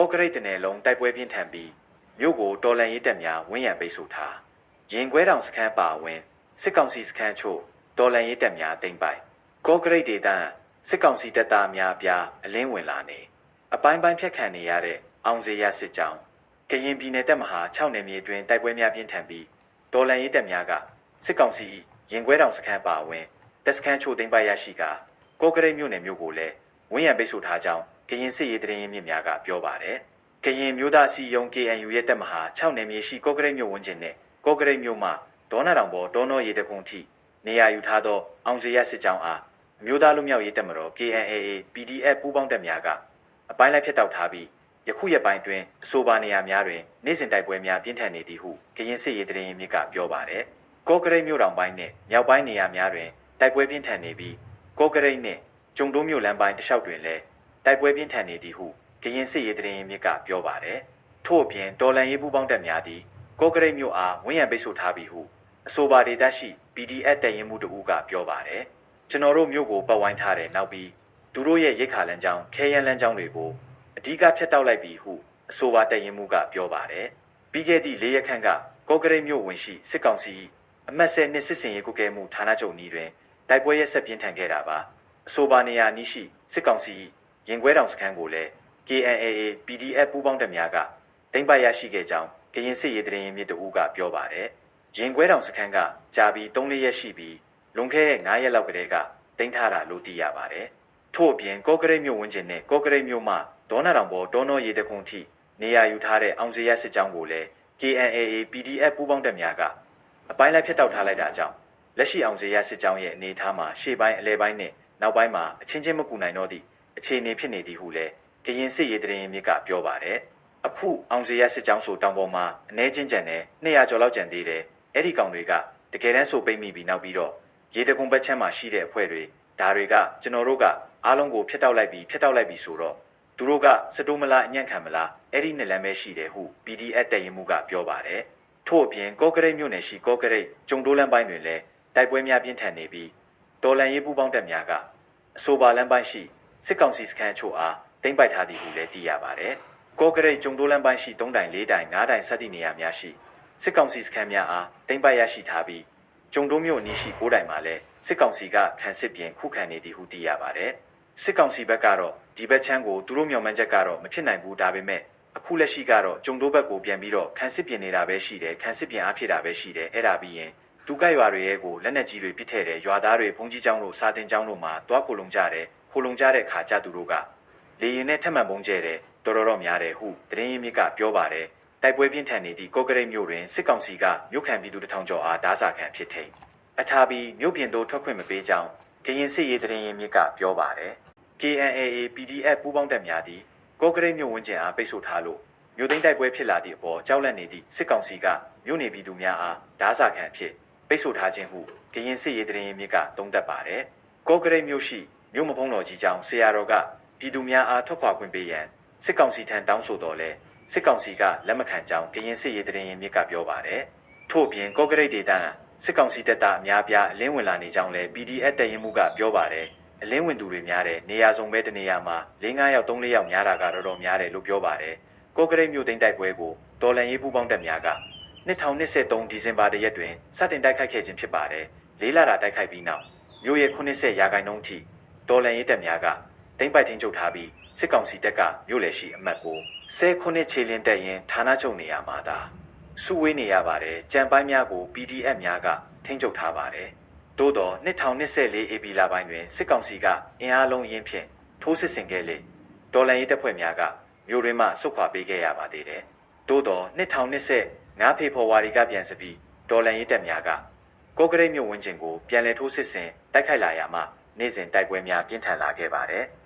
ကော့ကရိတ်တနယ်လုံးတိုက်ပွဲပြင်းထန်ပြီးမြို့ကိုတော်လန်ရေးတပ်များဝန်းရံပိတ်ဆို့ထားရင်ခွဲတောင်စခန်းပါဝင်စစ်ကောင်စီစခန်းချို့တော်လန်ရေးတပ်များတင်ပိုင်ကော့ကရိတ်ဒေသစစ်ကောင်စီတပ်သားများပြားအလင်းဝင်လာနေအပိုင်းပိုင်းဖြတ်ခံနေရတဲ့အောင်စေရစစ်ကြောင်းကရင်ပြည်နယ်တပ်မဟာ6နယ်မြေတွင်တိုက်ပွဲများပြင်းထန်ပြီးတော်လန်ရေးတပ်များကစစ်ကောင်စီ၏ရင်ခွဲတောင်စခန်းပါဝင်တပ်စခန်းချို့တင်ပိုင်ရရှိကာကော့ကရိတ်မြို့နယ်မြို့ကိုလည်းဝန်းရံပိတ်ဆို့ထားကြောင်း ကရင်စစ်ရေးတရင်ရင်းမြစ်များကပြောပါတယ်။ကရင်မျိုးသားစီယုံ KNU ရဲ့တပ်မဟာ6နယ်မြေရှိကော့ကရိတ်မြို့ဝန်းကျင်နဲ့ကော့ကရိတ်မြို့မှဒေါနာတောင်ပေါ်ဒေါနောရေတကုံထိနေရာယူထားသောအောင်စေရစစ်ကြောင်းအားအမျိုးသားလူမျိုးရေးတပ်မတော် KNAA PDF ပူးပေါင်းတပ်များကအပိုင်းလိုက်ဖျက်တောက်ထားပြီးယခုရက်ပိုင်းတွင်အဆိုပါနေရာများတွင်နေ့စဉ်တိုက်ပွဲများပြင်းထန်နေသည်ဟုကရင်စစ်ရေးတရင်ရင်းမြစ်ကပြောပါတယ်။ကော့ကရိတ်မြို့တောင်ပိုင်းနှင့်မြောက်ပိုင်းနေရာများတွင်တိုက်ပွဲပြင်းထန်နေပြီးကော့ကရိတ်နှင့်ကျုံတိုးမြို့လမ်းပိုင်းတစ်လျှောက်တွင်လည်း တိုက်ပွဲပြင်းထန်နေသည်ဟုကရင်စစ်ရေးတရင်မြစ်ကပြောပါတယ်။ထို့အပြင်တော်လန်ရေးပူးပေါင်းတပ်များသည်ကော့ကရိတ်မြို့အားဝန်းရံပိတ်ဆို့ထားပြီးဟုအဆိုပါဒေသရှိ PDF တပ်ရင်းမှုတအူးကပြောပါတယ်။ကျွန်တော်တို့မြို့ကိုပတ်ဝိုင်းထားတဲ့နောက်ပြီးသူတို့ရဲ့ရိတ်ခါလမ်းကြောင်းခဲရန်လမ်းကြောင်းတွေကိုအဓိကဖျက်တောက်လိုက်ပြီးဟုအဆိုပါတပ်ရင်းမှုကပြောပါတယ်။ပြီးခဲ့သည့်၄ရက်ခန့်ကကော့ကရိတ်မြို့ဝင်ရှိစစ်ကောင်စီအမတ်ဆယ်နှစ်စစ်စင်ရေးကုကဲမှုဌာနချုပ်နီးတွင်တိုက်ပွဲရက်ဆက်ပြင်းထန်ခဲ့တာပါ။အဆိုပါနေရာနီးရှိစစ်ကောင်စီ ရင်ခွဲတောင်စခန်းကိုလည်း KNAA PDF ပူးပေါင်းတပ်များကတင်ပိုက်ရရှိခဲ့ကြောင်းကရင်စစ်ရေးတရင်မြစ်တအူးကပြောပါတယ်။ရင်ခွဲတောင်စခန်းကကြာပြီး3-4ရက်ရှိပြီးလွန်ခဲ့တဲ့9ရက်လောက်ကတည်းကတင်ထားတာလို့သိရပါတယ်။ထို့အပြင်ကော့ကရိတ်မြို့ဝန်းကျင်နဲ့ကော့ကရိတ်မြို့မှဒေါနာတောင်ပေါ်ဒေါနောရေတခွန်ထိနေရာယူထားတဲ့အောင်စရစစ်ကြောင်းကိုလည်း KNAA PDF ပူးပေါင်းတပ်များကအပိုင်းလိုက်ဖျက်တောက်ထားလိုက်တာကြောင့်လက်ရှိအောင်စရစစ်ကြောင်းရဲ့အနေအထားမှာရှေ့ပိုင်းအလဲပိုင်းနဲ့နောက်ပိုင်းမှာအချင်းချင်းမကူနိုင်တော့သည့် အခြေအနေဖြစ်နေသည်ဟုလည်းကရင်စစ်ရေးတရင်မြစ်ကပြောပါတယ်။အခုအောင်စရစစ်ကြောင်းဆိုတောင်ပေါ်မှာအ ਨੇ ချင်းကြံနဲ့200ကျော်လောက်ကြံသေးတယ်။အဲ့ဒီကောင်တွေကတကယ်တမ်းဆိုပိတ်မိပြီးနောက်ပြီးတော့ရေတကုံဘက်ချမ်းမှာရှိတဲ့အဖွဲ့တွေဒါတွေကကျွန်တော်တို့ကအားလုံးကိုဖျက်တောက်လိုက်ပြီးဖျက်တောက်လိုက်ပြီးဆိုတော့သူတို့ကစတိုးမလားအညံ့ခံမလားအဲ့ဒီနဲ့လမ်းပဲရှိတယ်ဟု PDF တရင်မှုကပြောပါတယ်။ထို့အပြင်ကော့ကရိတ်မြို့နယ်ရှိကော့ကရိတ်ကျုံတိုးလမ်းပိုင်းတွင်လည်းတိုက်ပွဲများပြင်းထန်နေပြီးတော်လန်ရေးပူးပေါင်းတပ်များကအဆိုပါလမ်းပိုင်းရှိ စစ်ကောင်စီစခန်းအချို့အားတင်ပိုက်ထားသည်ဟုလည်းသိရပါတယ်။ကော့ကရိတ်ကျုံတိုးလမ်းပိုင်းရှိ3တိုင်4တိုင်5တိုင်စသည့်နေရာများရှိစစ်ကောင်စီစခန်းများအားတင်ပိုက်ရရှိထားပြီးကျုံတိုးမြို့နီးရှိ9တိုင်မှာလည်းစစ်ကောင်စီကခံစစ်ပြင်ခုခံနေသည်ဟုသိရပါတယ်။စစ်ကောင်စီဘက်ကတော့ဒီဘက်ချမ်းကိုသူတို့မျှော်မှန်းချက်ကတော့မဖြစ်နိုင်ဘူးဒါပေမဲ့အခုလက်ရှိကတော့ကျုံတိုးဘက်ကိုပြန်ပြီးတော့ခံစစ်ပြင်နေတာပဲရှိတယ်ခံစစ်ပြင်အားဖြစ်တာပဲရှိတယ်အဲ့ဒါပြီးရင်ဒုက္ခရွာတွေရဲ့ကိုလက်နက်ကြီးတွေပစ်ထည့်တယ်ရွာသားတွေဘုံကြီးကျောင်းတို့စာတင်ကျောင်းတို့မှာတွားခိုလုံကြတယ် ခိုလုံကြတဲ့ခါကြသူတို့ကလေရင်နဲ့ထက်မှန်ပုံကျဲတယ်တော်တော်တော့များတယ်ဟုတရင်ရင်းမြစ်ကပြောပါတယ်တိုက်ပွဲပြင်းထန်နေသည့်ကော့ကရိတ်မြို့တွင်စစ်ကောင်စီကမြို့ခံပြည်သူတထောင်ကျော်အားဓာစာခံဖြစ်ထိန်အထာပြီးမြို့ပြင်သို့ထွက်ခွင့်မပေးကြောင်းကရင်စစ်ရေးတရင်ရင်းမြစ်ကပြောပါတယ် KNAA PDF ပူးပေါင်းတပ်များသည်ကော့ကရိတ်မြို့ဝန်းကျင်အားပိတ်ဆို့ထားလို့မြို့သိမ်းတိုက်ပွဲဖြစ်လာသည့်အပေါ်ကြောက်လန့်နေသည့်စစ်ကောင်စီကမြို့နေပြည်သူများအားဓာစာခံအဖြစ်ပိတ်ဆို့ထားခြင်းဟုကရင်စစ်ရေးတရင်ရင်းမြစ်ကသုံးသပ်ပါတယ်ကော့ကရိတ်မြို့ရှိ မြို့မဖုံးတော်ကြီးကျောင်းဆရာတော်ကပြည်သူများအားထွက်ခွာခွင့်ပေးရန်စစ်ကောင်စီထံတောင်းဆိုတော်လဲစစ်ကောင်စီကလက်မခံကြောင်းကရင်စစ်ရေးတရင်ရင်းမြစ်ကပြောပါတယ်ထို့အပြင်ကော့ကရိတ်ဒေသစစ်ကောင်စီတပ်သားအများပြားအလင်းဝင်လာနေကြောင်းလဲ PDF တရင်မှုကပြောပါတယ်အလင်းဝင်သူတွေများတဲ့နေရာစုံပဲတနေရာမှာ၄၅ယောက်၃၄ယောက်များတာကတော်တော်များတယ်လို့ပြောပါတယ်ကော့ကရိတ်မြို့သိမ်းတိုက်ပွဲကိုတော်လန်ရေးပူးပေါင်းတပ်များက2023ဒီဇင်ဘာတရက်တွင်စတင်တိုက်ခိုက်ခဲ့ခြင်းဖြစ်ပါတယ်လေးလာတာတိုက်ခိုက်ပြီးနောက်မြို့ရဲ့80ရာခိုင်နှုန်းထိ တော်လန်ရေးတပ်များကတိမ့်ပိုက်ထင်းချုပ်ထားပြီးစစ်ကောင်စီတပ်ကမြို့လေရှိအမှတ်ကိုဆဲခုနှစ်ခြေလင်းတက်ရင်ဌာနချုပ်နေရာမှာသာစုဝေးနေရပါတယ်ကြံပိုင်းများကို PDF များကထိန်းချုပ်ထားပါတယ်သို့တော့2024 AB လပိုင်းတွင်စစ်ကောင်စီကအင်အားလုံးရင်းဖြင့်ထိုးစစ်ဆင်ခဲ့လေတော်လန်ရေးတပ်ဖွဲ့များကမြို့ရင်းမှဆုတ်ခွာပေးခဲ့ရပါသေးတယ်သို့တော့2025ဖေဖော်ဝါရီကပြန်စပြီးတော်လန်ရေးတပ်များကကော့ကရိတ်မြို့ဝန်းကျင်ကိုပြန်လည်ထိုးစစ်ဆင်တိုက်ခိုက်လာရမှ နေ့စဉ်တိုက်ပွဲများပြင်းထန်လာခဲ့ပါတယ်။